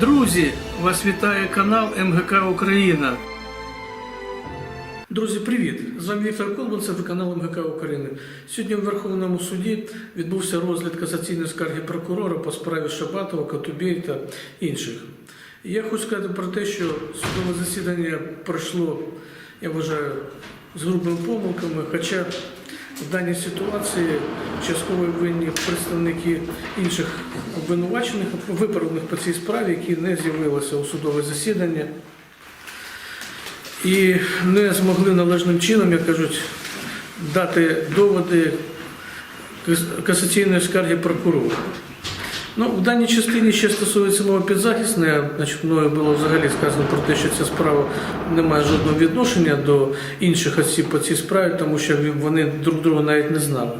Друзі, вас вітає канал МГК Україна. Друзі, привіт! З вами Віктор Колбан, це канал МГК України. Сьогодні в Верховному суді відбувся розгляд касаційної скарги прокурора по справі Шабатова, Катубєй та інших. Я хочу сказати про те, що судове засідання пройшло, я вважаю, з грубими помилками, хоча в даній ситуації частково винні представники інших обвинувачених, виправлених по цій справі, які не з'явилися у судове засідання і не змогли належним чином, як кажуть, дати доводи касаційної скарги прокурора. Ну, в даній частині ще стосується мова підзахисної, значить, мною було взагалі сказано про те, що ця справа не має жодного відношення до інших осіб по цій справі, тому що вони друг друга навіть не знали.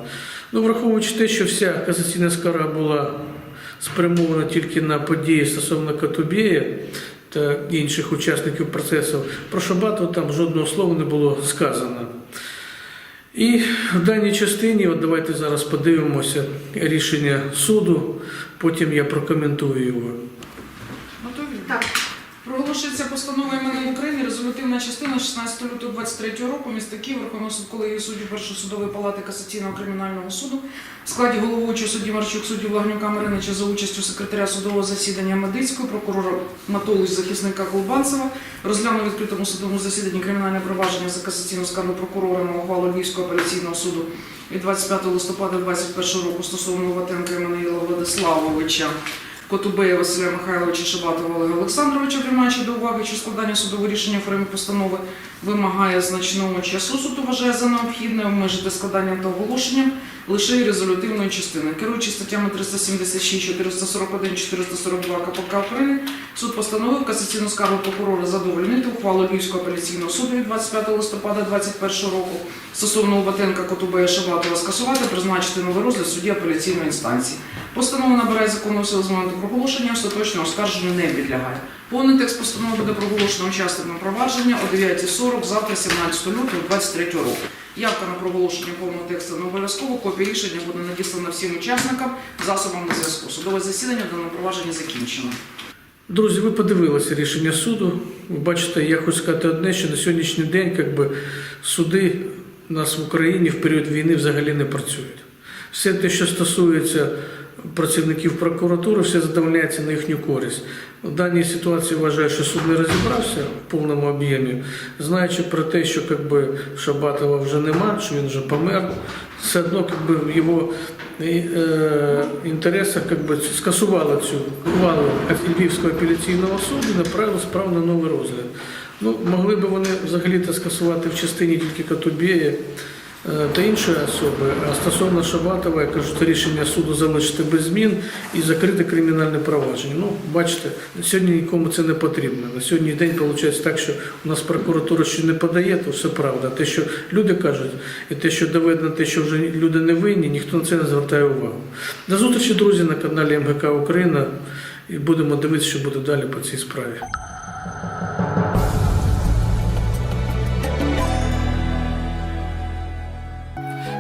Ну, враховуючи те, що вся касаційна скарга була спрямована тільки на події стосовно Катубєя та інших учасників процесу, про Шабатова там жодного слова не було сказано. І в даній частині, от давайте зараз подивимося рішення суду, потім я прокоментую його. Проголошується постанова іменем України, резолютивна частина 16 лютого 23 року, місто Київ, Верховного суду колегії суддів Першої судової палати Касаційного кримінального суду в складі головуючого судді Марчук, судді Влагнюка Маринича за участю секретаря судового засідання Медицького, прокурора Матолуч, захисника Колбанцева, розглянув відкритому судовому засіданні кримінальне провадження за касаційну скаргу прокурора на Львівського апеляційного суду від 25 листопада 2021 року стосовно Ватенка Еммануїла Владиславовича. Котубея Василя Михайловича Шабатова Олега Олександровича, приймаючи до уваги, що складання судового рішення в формі постанови вимагає значного часу, суд вважає за необхідне обмежити складанням та оголошенням лише резолютивної частини. Керуючи статтями 376, 441, 442 КПК України, суд постановив касаційну скаргу прокурора задовольнити ухвалу Львівського апеляційного суду від 25 листопада 2021 року стосовно Убатенка Котубея Шабатова скасувати, призначити новий розгляд судді апеляційної інстанції. Постанова набирає законну силу з моменту проголошення, остаточно оскарженню не підлягає. Повний текст постанови буде проголошено учасникам провадження о 9.40 завтра, 17 лютого 2023 року. Явка на проголошення повного тексту не обов'язково. Копія рішення буде надіслана всім учасникам засобам на зв'язку. Судове засідання в даному закінчено. Друзі, ви подивилися рішення суду. Ви бачите, я хочу сказати одне, що на сьогоднішній день якби, суди нас в Україні в період війни взагалі не працюють. Все те, що стосується працівників прокуратури, все задовольняється на їхню користь. В даній ситуації вважаю, що суд не розібрався в повному об'ємі, знаючи про те, що якби, Шабатова вже нема, що він вже помер, все одно якби, в його е, інтересах якби, скасували цю ухвалу Львівського апеляційного суду і направили справу на новий розгляд. Ну, могли б вони взагалі-то скасувати в частині тільки Катубєя та іншої особи, а стосовно Шабатова, я кажу, це рішення суду залишити без змін і закрити кримінальне провадження. Ну, бачите, сьогодні нікому це не потрібно. На сьогодні день виходить так, що у нас прокуратура ще не подає, то все правда. Те, що люди кажуть, і те, що доведено, те, що вже люди не винні, ніхто на це не звертає увагу. До зустрічі, друзі, на каналі МГК Україна. І будемо дивитися, що буде далі по цій справі.